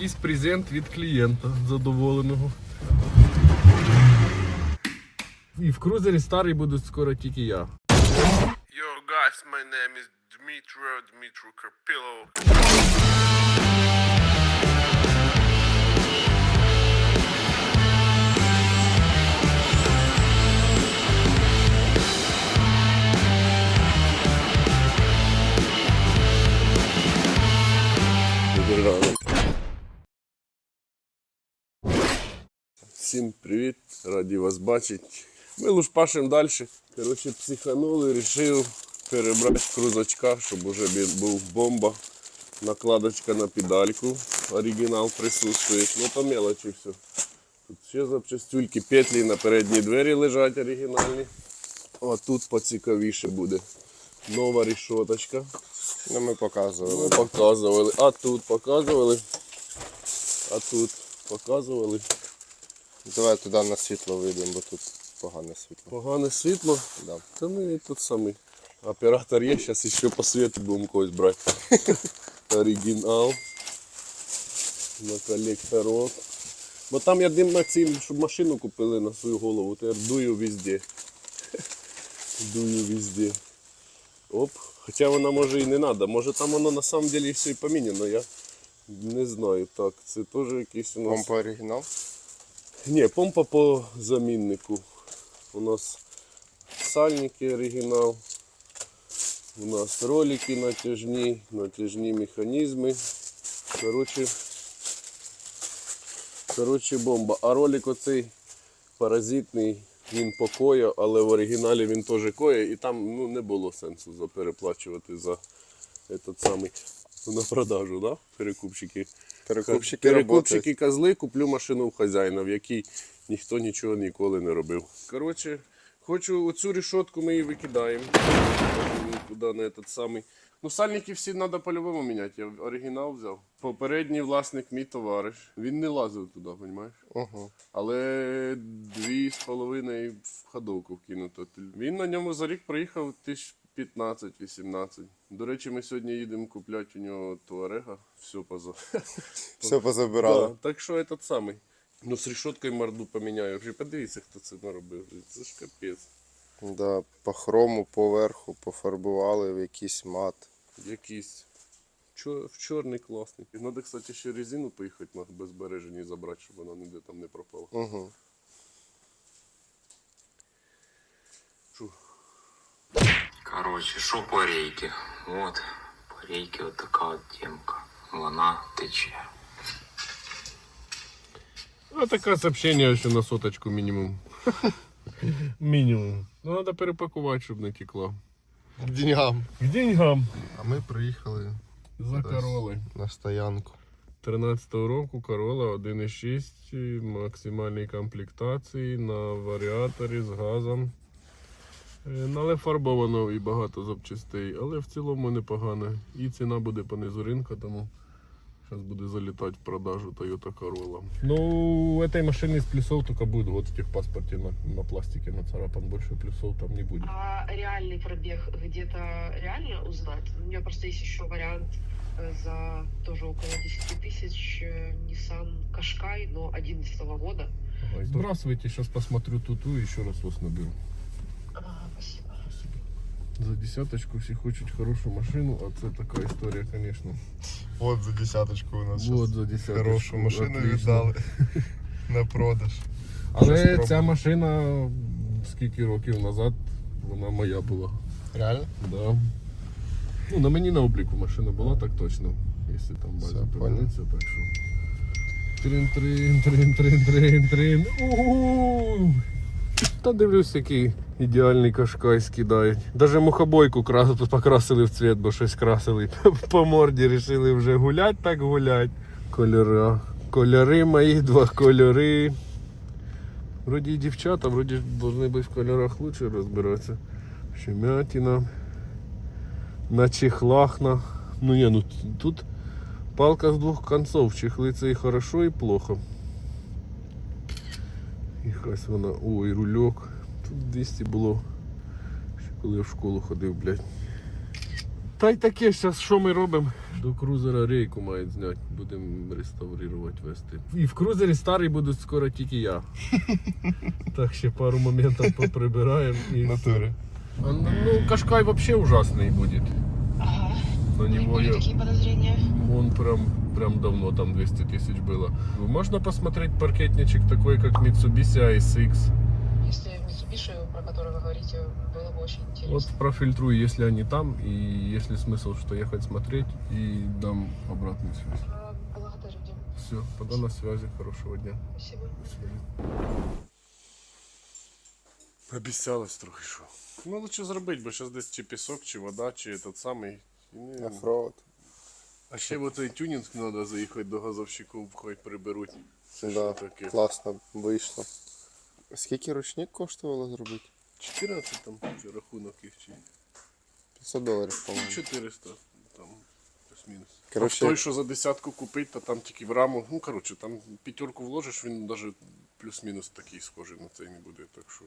якийсь презент від клієнта задоволеного. І в крузері старий буду скоро тільки я. Yo guys, my name is Dmitro Dmitro Karpilov. Всім привіт, раді вас бачити. Ми лушпашимо далі. Коротше, психанули, вирішив перебрати крузачка, щоб уже бі- був бомба. Накладочка на педальку. Оригінал присутствує. Ну то мелочі все. Тут ще запчастюльки, петлі на передні двері лежать оригінальні. А тут поцікавіше буде. Нова рішоточка. Ну, ми показували. Ну, показували. А тут показували. А тут показували. Давай туди на світло вийдемо, бо тут погане світло. Погане світло. Да. Та ми і тут самий. Оператор є, зараз ще по світу будемо когось брати. Оригінал. На колекторок. Бо там я дим Максим, щоб машину купили на свою голову, то я дую везде. Дую везде. Оп. Хоча вона може і не треба. Може там воно на самом деле все і поміняно, я не знаю. Так, це теж якийсь у нас. Помпа оригінал. Ні, помпа по заміннику. У нас сальники оригінал. У нас ролики натяжні, натяжні механізми. Коротше, коротше бомба. А ролик оцей паразитний, він по коя, але в оригіналі він теж коє і там ну, не було сенсу переплачувати за этот самий на продажу, да? перекупчики. Перекупщики Перекупчики козли, куплю машину в хазяїна, в якій ніхто нічого ніколи не робив. Коротше, хочу оцю рішотку ми її викидаємо. Туди на этот самий. Ну, сальники всі треба по-любому міняти. Я оригінал взяв. Попередній власник мій товариш. Він не лазив туди, розумієш? Угу. Але дві з половиною в ходовку вкинуто. Він на ньому за рік проїхав тисяч 15-18. До речі, ми сьогодні їдемо купляти у нього туарега. Все поза. Все позабирали. Да, так що этот самий. Ну, з рішоткою морду поміняю. Вже подивіться, хто це наробив. Це ж капець. Да, по хрому, поверху пофарбували в якийсь мат. Якийсь чо- в чорний класний. І Надо, кстати, ще резину поїхати на безбережені забрати, щоб вона ніде там не пропала. Угу. Короче, що по рейки? Вот, по рейке вот така от темка. Вона тече. А таке сообщення, що на соточку мінімум. мінімум. Ну, треба перепакувати, щоб не текло. К деньгам. К деньгам. А ми приїхали За короли. на стоянку. 13 року Corolla 1.6 максимальній комплектації на варіаторі з газом. Е, Але фарбовано і багато запчастей, але в цілому непогано. І ціна буде понизу ринку, тому зараз буде залітати в продажу Toyota Corolla. Ну, у этой машины из плюсов только будет вот в техпаспорте на, на пластике нацарапан. Больше плюсов там не будет. А реальный пробег где-то реально узнать? У меня просто есть еще вариант э, за тоже около 10 тысяч э, Nissan Qashqai, но 11 года. Ага, Здравствуйте, сейчас посмотрю туту и еще раз вас наберу. За десяточку всі хочуть хорошу машину, а це така історія, звісно. От за десяточку у нас Вот щас за десяточку. хорошу машину Отлично. віддали на продаж. Але Щось ця машина скільки років назад вона моя була. Реально? Да. Ну, на мені на обліку машина була, так точно. Якщо там Все, база понял. так що. Трин-трин, трин-трин, трин-трин. У-у-у. Та дивлюсь, який ідеальний кашкай скидають. Даже мухобойку кра- покрасили в цвіт, бо щось красили. По морді рішили вже гулять, так гулять. Кольори. Кольори мої, два кольори. Вроді дівчата, вроді ж повинні бути в кольорах лучше розбиратися. Щемятина. На чехлах на. Ну не, ну тут палка з двох концов. Чехли це і хорошо, і плохо. Якась вона. Ой, рульок. Тут 200 було. Ще коли я в школу ходив, блядь. Та й таке зараз, що ми робимо? До крузера рейку мають зняти, будемо реставрувати вести. І в крузері старий буду скоро тільки я. Так ще пару моментів поприбираємо. І... Натурі. А, Ну, Кашкай вообще ужасный будет. На него я... такие подозрения. Он прям, прям давно, там 200 тысяч было. Можно посмотреть паркетничек такой, как Mitsubishi ASX. Если Mitsubishi, про который вы говорите, было бы очень интересно. Вот профильтрую, если они там, и есть ли смысл, что ехать смотреть, и дам обратную связь. А, Благодарю, Дим. Все, пода на связи, хорошего дня. Спасибо. До свидания. Обіцялось трохи що. Ну, лучше зробити, бо зараз десь чи пісок, чи вода, чи этот самий. І не- А ще в оцей тюнінг треба заїхати до газовщиків, хай приберуть. Це Да, таке? класно вийшло. Скільки ручник коштувало зробити? 14 там чи рахунок їх чи 500 доларів, по-моєму. 400 там плюс-мінус. Короче- А той, що за десятку купить, то там тільки в раму. Ну коротше, там п'ятерку вложиш, він навіть плюс-мінус такий схожий на цей не буде. Так що.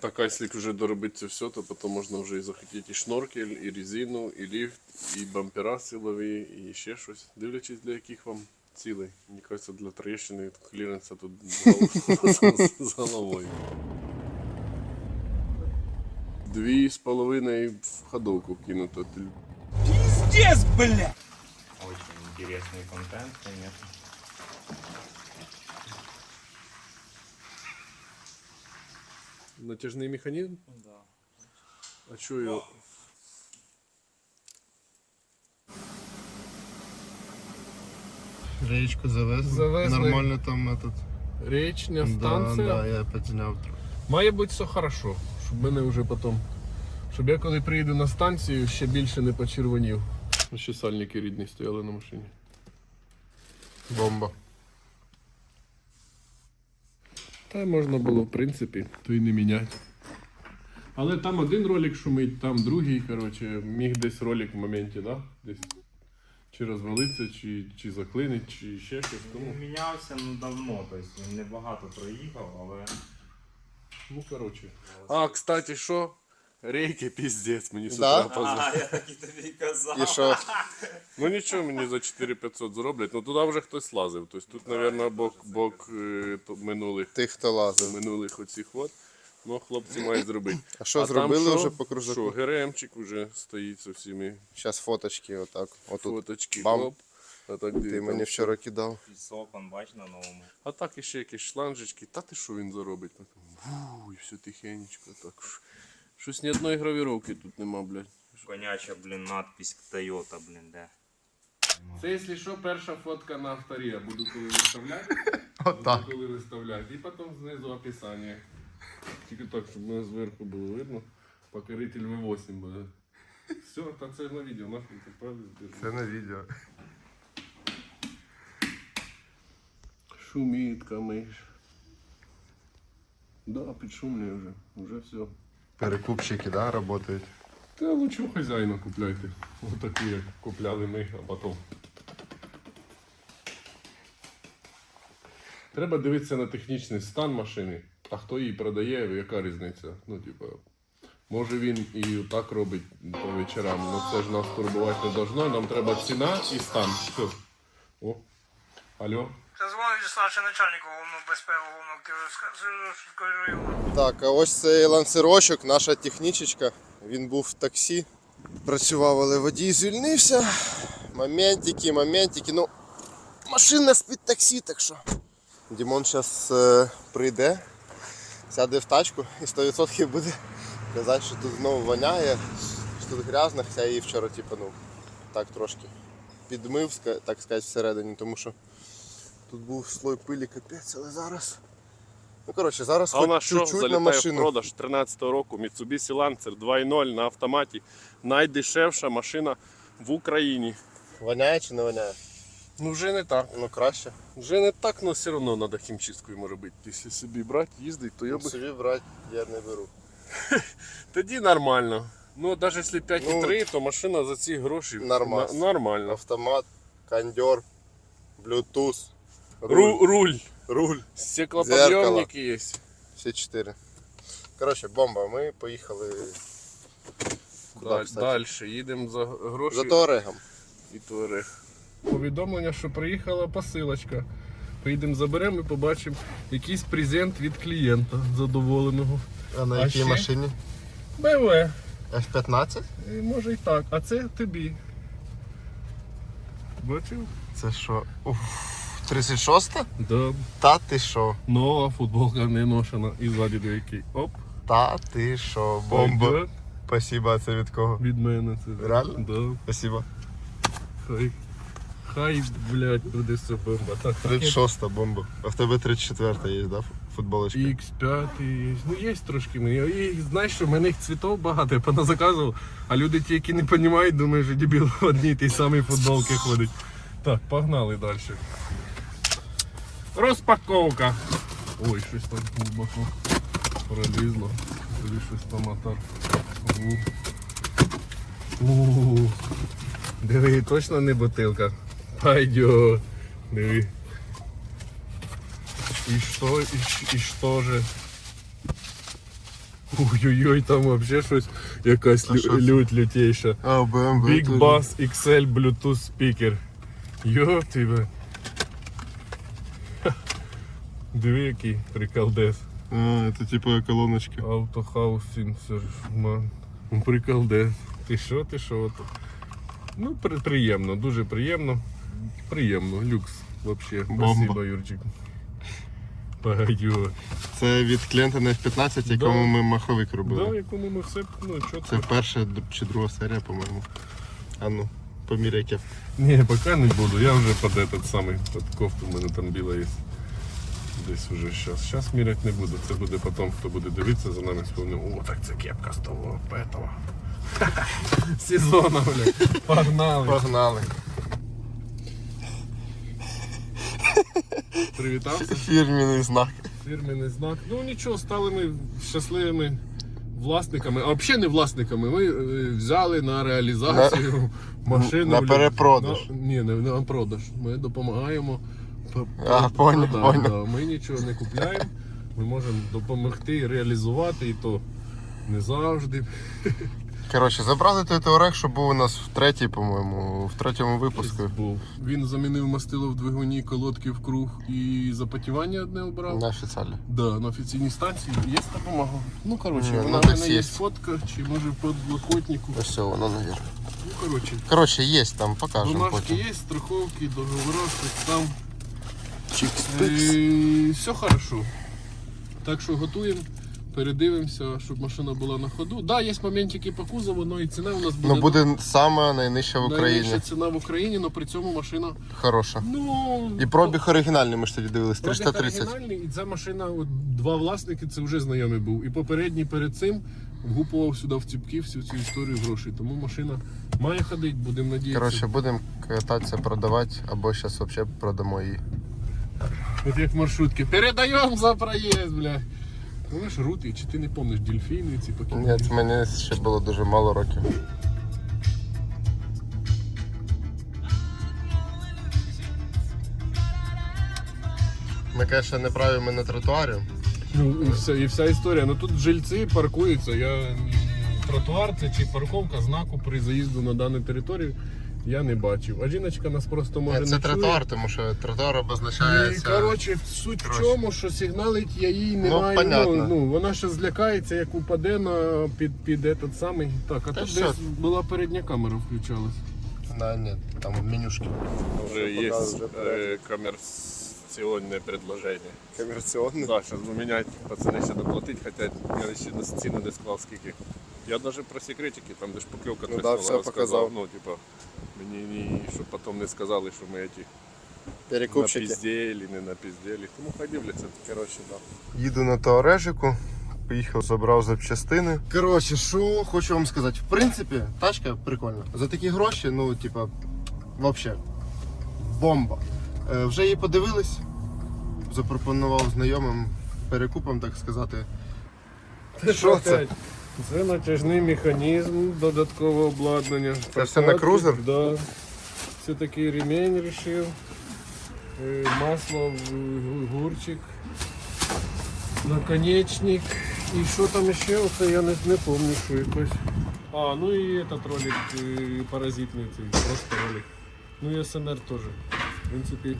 Так, а якщо вже доробити це все, то потім можна вже і захотіти і шноркель, і резину, і ліфт, і бампера силові, і ще щось. Дивлячись, для яких вам цілей. Мені кажеться, для Троєщини кліренса тут з гол- з головою. Дві з половиною в ходовку кинуто. Очень интересный контент, конечно. Натяжний механізм? Да. А чого його? Речку завезли. Завезли. Нормально там этот. Речня Да, станція. да, я підзняв трохи. Має бути все хорошо, щоб мене вже потім. Щоб я коли приїду на станцію, ще більше не почервонів. Ще сальники рідні стояли на машині. Бомба. Та можна було, в принципі, то й не міняти. Але там один ролик шумить, там другий, коротше, міг десь ролик в моменті, да? Десь чи розвалиться, чи, чи заклинить, чи ще щось. Тому, Він мінявся ну, давно, тобто він небагато проїхав, але ну, коротше. А, кстати, що? Рейки піздець мені з Да? утра позвонили. я так і тобі казав. І що? Ну нічого мені за 4500 зроблять. Ну туди вже хтось лазив. Тобто тут, мабуть, бок, бок е, то- минулих, Тих, хто лазив. минулих оцих от. Ну, хлопці мають зробити. А що зробили вже по кружаку? Що, ГРМчик вже стоїть зі всіми Зараз фоточки отак. Отут. фоточки. Бам. Оп. А так, Ти де мені там вчора кидав. Пісок, он бач на новому. А так іще якісь шланжечки. Та ти що він заробить? Ву, і все тихенечко. Так. ш- Щось ні одної гравіровки тут нема, блядь. Коняча, блін, надпись Toyota, блін, де. Це, якщо що, перша фотка на авторі. Я буду коли виставляти. Отак. Буду коли виставляти. І потім знизу описання. Тільки так, щоб мене зверху було видно. Покоритель V8 буде. Все, та це на відео, нахуй ти правильно збіжу. на відео. Шумить, камиш. Да, підшумлює вже. Уже все. Перекупщики, да, працюють? Та лучше у хазяїна купляйте. Отаку, як купляли ми, а потім. Треба дивитися на технічний стан машини, а хто її продає, яка різниця. Ну, типа, може він і так робить по вечорам, але це ж нас турбувати не должно. Нам треба ціна і стан. Все. О. Алло. Дзвонить старший начальник головного безпеки. Так, а ось цей ланцерочок, наша технічечка. Він був в таксі. Працював, але водій звільнився. Моментики, моментики. Ну, машина спить таксі, так що. Дімон зараз е, прийде, сяде в тачку і 100% буде казати, що тут знову воняє, що тут грязно, хоча її вчора, типу, ну, так трошки підмив, так сказати, всередині, тому що тут був слой пилі капець, але зараз. Ну, коротше, зараз А хоч чуть-чуть на залітає в машину. продаж 13-го року Mitsubishi Lancer 2.0 на автоматі. Найдешевша машина в Україні. Воняє чи не воняє? Ну вже не так. Ну краще. Вже не так, але все одно треба хімчистку йому робити. Якщо собі брати, їздить, то я би... Собі брати я не беру. Тоді нормально. Ну, навіть якщо 5,3, то машина за ці гроші Нормас. на- нормально. Автомат, кондер, Bluetooth, руль, Руль, руль. руль. Стеклоподйомники є. Всі чотири. Коротше, бомба, ми поїхали. Куди, Далі, кстати? далі їдемо за гроші. За Туарегом. і туарег. Повідомлення, що приїхала посилочка. Поїдемо заберемо і побачимо якийсь презент від клієнта задоволеного. А на А якій ще? машині? БВ. F15? І Може і так, а це тобі. Бачив? Це що? Уф, 36? Да. Та ти що? Нова футболка не ношена. І ззаді деякий. Оп. Та ти що? Бомба. Спасибо, а це від кого? Від мене це. Реально? Да. Спасибо. Хай. Хай, блядь, буде все бомба. Так, 36 бомба. А в тебе 34 є, да? Футболочка? X5 є. Ну є трошки мені. І знаєш, що в мене їх цвітов багато, я поназаказував, а люди ті, які не розуміють, думають, що дебіл в одній тій самій футболці ходить. Так, погнали далі. Розпаковка. Ой, щось там глибоко пролізло. Тобі щось там мотор. Диви, точно не бутилка. Пойдет. Диви. И что, и, щ- и что же? Ой-ой-ой, там вообще щось якась А лю- що лють лютейша. А. Big. Bass XL Bluetooth speaker. Йоп тебе. Диви який приколдес. А, це типу колоночка. Автохаус Сінсерман. Приколдес. Ти що, ти що? Ну, при, приємно, дуже приємно. Приємно, люкс. Вообще. Бомба. Спасибо, Юрчик. Пойдет. Це від клієнта на F15, якому Да. ми маховик робили. Да, якому ми все, ну, Це чітко. перша чи друга серія, по-моєму. А ну, поміряй кеп. Ні, поки не буду. Я вже під этот самий, під кофту в мене там біла є. Десь уже зараз. Зараз міряти не буду. Це буде потім, хто буде дивитися за нами, сповнив. О, так це кепка з того петого. Сезона, бля. Погнали. Погнали. Привітався. Фірміний знак. Фірменний знак. Ну нічого, стали ми щасливими власниками, а взагалі не власниками. Ми е, взяли на реалізацію машину. на перепродаж. На, ні, не на продаж. Ми допомагаємо. А, п- поняв, продати, поняв. да. Ми нічого не купляємо. Ми можемо допомогти реалізувати і то не завжди. Коротше, забрали той Теорех, що був у нас в третій, по-моєму, в третьому випуску. Був. Він замінив мастило в двигуні, колодки в круг і запотівання одне обрав. На офіціалі. Да, на офіційній станції є допомога. Ну, коротше, Ні, вона ну, в десь мене є є. фотка, чи може в подлокотнику. Ось все, воно навірно. Ну, коротше, Коротше, є там, покажемо бумажки потім. є, страховки, договори, щось там. Е, Все хорошо. Так що готуємо, передивимося, щоб машина була на ходу. Да, є моментики по кузову, але і ціна у нас буде. Ну буде сама найнижча в Україні. Найнижча ціна в Україні, але при цьому машина. Хороша. Ну, І пробіг оригінальний, ми ж тоді дивились, Пробіг 330. оригінальний, і ця машина, от, два власники, це вже знайомий був. І попередній перед цим вгупував сюди в ціпки всю цю історію грошей. Тому машина має ходити, будемо надіятися. Коротше, будемо кататися, продавати, або зараз взагалі продамо її. От як маршрутки. Передаємо за проїзд, бля. Ну ж рути, чи ти не помниш дельфіни ці поки. Ні, це мені ще було дуже мало років. Ми, звісно, не правимо на тротуарі. Ну, і, вся, і вся історія. Ну тут жильці паркуються. Я тротуар це чи парковка знаку при заїзду на дану територію я не бачив. А жіночка нас просто може не це чує. тротуар, тому що тротуар І, обозначається. коротше, суть Коротше. в чому, що сигналить я їй немає. Ну, понятно. ну, вона ще злякається, як упаде на під, під этот самий. Так, а Та тут що? десь була передня камера включалась. На, ні, там менюшки. Уже є показує е, комерційне предложення. Комерційні. Да, зараз буду міняти, пацани ще доплатить, хоча я ще на ціну не склав скільки. Я навіть про секретики, там де ж покльовка Ну да, все розказав. показав. Ну, типа, мені ні, щоб потім не сказали, що ми ті Перекупщики. напіздєлі, не напіздєлі. Тому хай дивляться. Коротше, да. Їду на Туарежику, поїхав, забрав запчастини. Коротше, що хочу вам сказати. В принципі, тачка прикольна. За такі гроші, ну, типа, взагалі, бомба. Е, вже її подивились, запропонував знайомим перекупом, так сказати. Що це? Це натяжний механізм, додаткове обладнання. Це все на крузер? Да. Все такий ремень рішив. Е, Масло в гурчик. Наконечник. І що там ще? Оце я не, не пам'ятаю, що якось. А, ну і этот ролик е, паразитний цей, просто ролик. Ну і СМР теж. В принципі.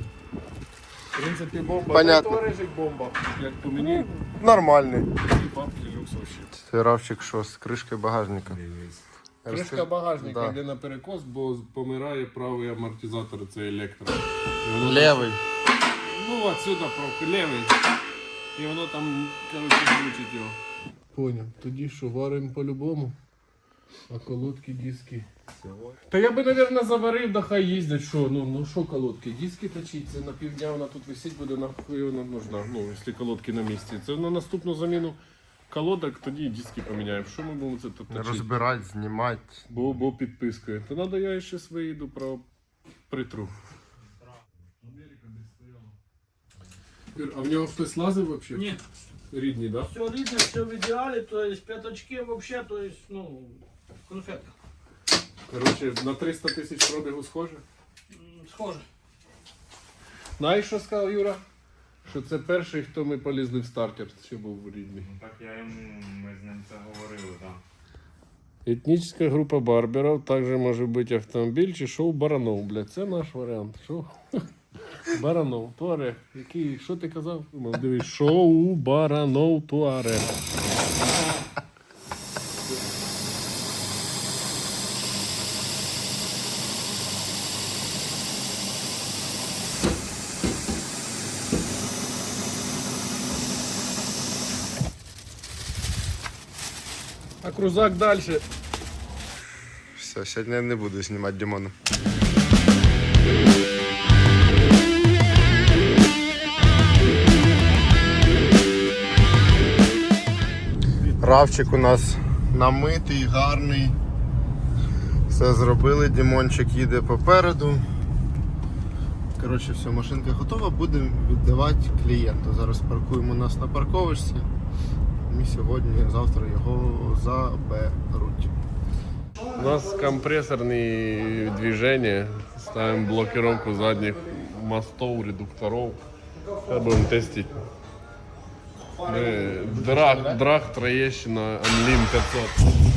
В принципі, бомба. Понятно. Та й товаришик бомба. Як по мені, Нормальний. і бабки. Це равчик що з кришкою багажника. Кришка багажника Да. йде на перекос, бо помирає правий амортизатор, це електро. Воно- Левий. Ну, отсюда левий. І воно там, коротше, звучить його. Поняв. Тоді що, варимо по-любому. А колодки, диски. Та я би, мабуть, заварив, да хай їздять, що, ну, ну що колодки, диски точить, це на півдня вона тут висить буде, нахуй вона нужна, ну, якщо колодки на місці. Це на наступну заміну колодок, тоді і диски поміняємо. Що ми будемо це тут точити? Розбирати, знімати. Бо, бо підпискою. То треба я ще виїду про притру. А в нього хтось лазив взагалі? Ні. Рідні, так? Все видно, все в идеале, то есть пяточки вообще, то есть, ну, конфетка. Да? Коротше, на 300 тисяч пробігу схоже. М, Схоже. Знаєш, що сказав Юра? Що це перший, хто ми полізли в стартер, що був рідний. Ну так я йому, ми з ним це говорили, так. Етнічна група барберів, також може бути автомобіль чи шоу Баранов. Бля, це наш варіант. Шоу. Баранов, Туарег. Який, що ти казав? Дивись, шоу Баранов Туарег. А крузак далі. Все, сьогодні я не буду знімати Дімона. Равчик у нас намитий, гарний. Все зробили, Дімончик їде попереду. Коротше, все, машинка готова, будемо віддавати клієнту. Зараз паркуємо нас на парковочці. І сьогодні, завтра його заберуть. У нас компрессорные движения. Ставим блокировку задних мостов, редукторов. Сейчас будем тестить. Драх, драг Троещина Анлим 500.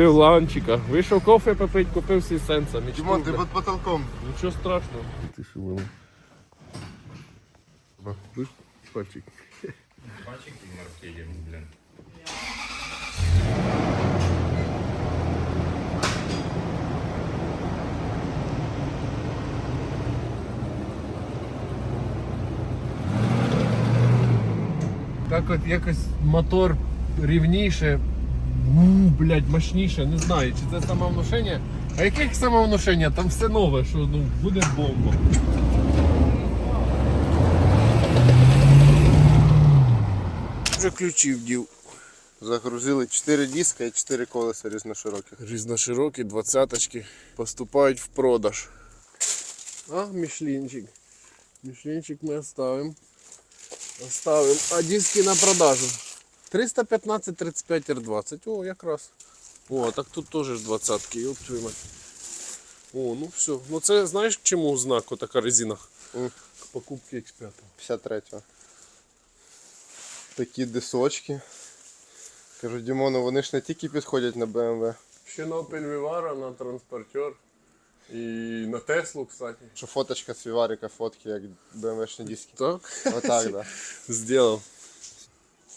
Купив ланчика. Вийшов кофе попить, купив свій сенса. Мечту, Дімон, ти під потолком. Нічого страшного. Ти що? Будеш пальчик? Пачик і маркетинг, блін. Так от якось мотор рівніше, блядь, мощніше, не знаю, чи це самовнушення. А яке самовнушення? Там все нове, що ну, буде бомба. Вже ключів дів. Загрузили 4 диска і 4 колеса різношироких. Різноширокі, двадцяточки поступають в продаж. А, мішлінчик. Мішлінчик ми оставимо. Оставимо. А диски на продажу. 315 35 R20. О, якраз. О, так тут теж ж двадцятки, твою мать. О, ну все. Ну це знаєш чому знак така резина? М. К покупці X5. 53-го. Такі дисочки. Кажу, Дімону, вони ж не тільки підходять на BMW. Ще на Opel Vivaro, на транспортер. І на Теслу, кстати. Що фоточка з Віварика, фотки, як BMW-шні диски. Так? Отак, да. Сделал.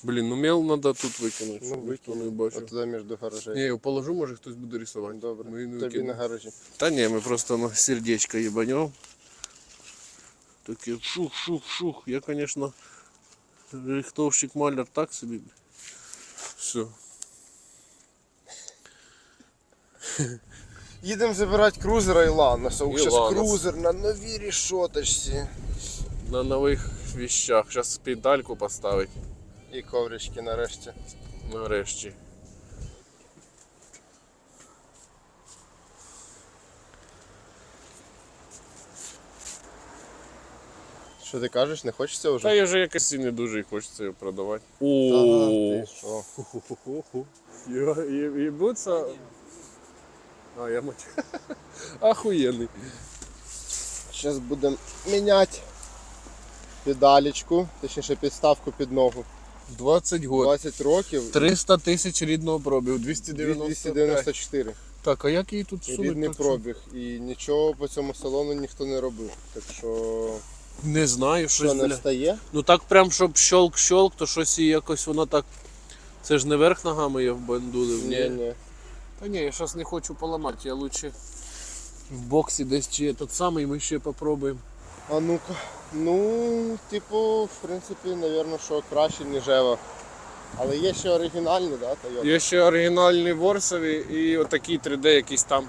Блін, ну мел надо тут викинути. Ну, ніхто не бачив. От туди між гаражей. Ні, я його положу, може хтось буде рисувати. Добре. Ми не Тобі викинемо. на гаражі. Та ні, ми просто на сердечко їбанем. Таке шух-шух-шух. Я, конечно, рихтовщик маляр так собі. Все. Їдемо забирати крузера і Ланоса. І Зараз крузер на новій рішоточці. На нових вещах. Зараз педальку поставить. І коврички нарешті. Нарешті. Що ти кажеш, не хочеться вже? Та я вже якось і не дуже і хочеться його продавати. О, що? Ебутся. А, я мать. Охуєнний. Зараз будемо міняти педалечку, точніше підставку під ногу. 20 год. 20 років 300 тисяч рідного пробігу, 295. 294. Так, а як її тут Рідний сунуть? пробіг. І нічого по цьому салону ніхто не робив. Так що Не знаю, що щось не бля. встає. Ну так прям, щоб щолк-щолк, то щось і якось воно так. Це ж не верх ногами я вбандулив. Ні, ні. Та ні, я зараз не хочу поламати, я лучше в боксі десь чи этот самий ми ще попробуємо. А ну-ка. Ну, типу, в принципі, напевно, що краще, ніж Ева. Але є ще оригінальні, да, Toyota? Є ще оригінальні ворсові і отакі 3D якісь там.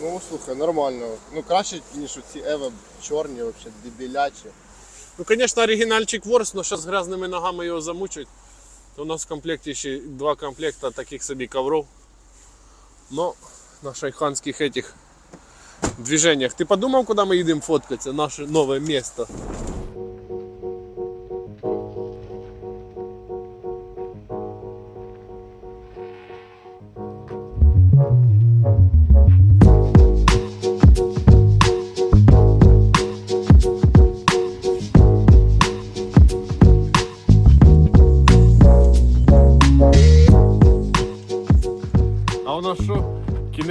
Ну слухай, нормально. Ну краще, ніж ці Ева чорні, взагалі, дебілячі. Ну, звісно, оригінальчик ворс, але зараз грязними ногами його замучать. То у нас в комплекті ще два комплекта таких собі ковров. Но на шайханських этих движениях. Ты подумал, куда мы едем фоткаться? Наше новое місто.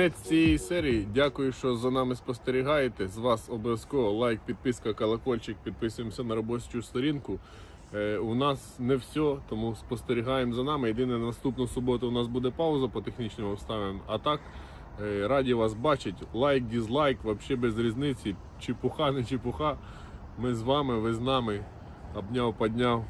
Кінець цієї серії. Дякую, що за нами спостерігаєте. З вас обов'язково лайк, підписка, колокольчик, підписуємося на робочу сторінку. Е, у нас не все, тому спостерігаємо за нами. Єдине, наступну суботу у нас буде пауза по технічним обставинам. А так, е, раді вас бачити. Лайк, дізлайк, взагалі без різниці. Чепуха, не чепуха. Ми з вами, ви з нами. Обняв, подняв.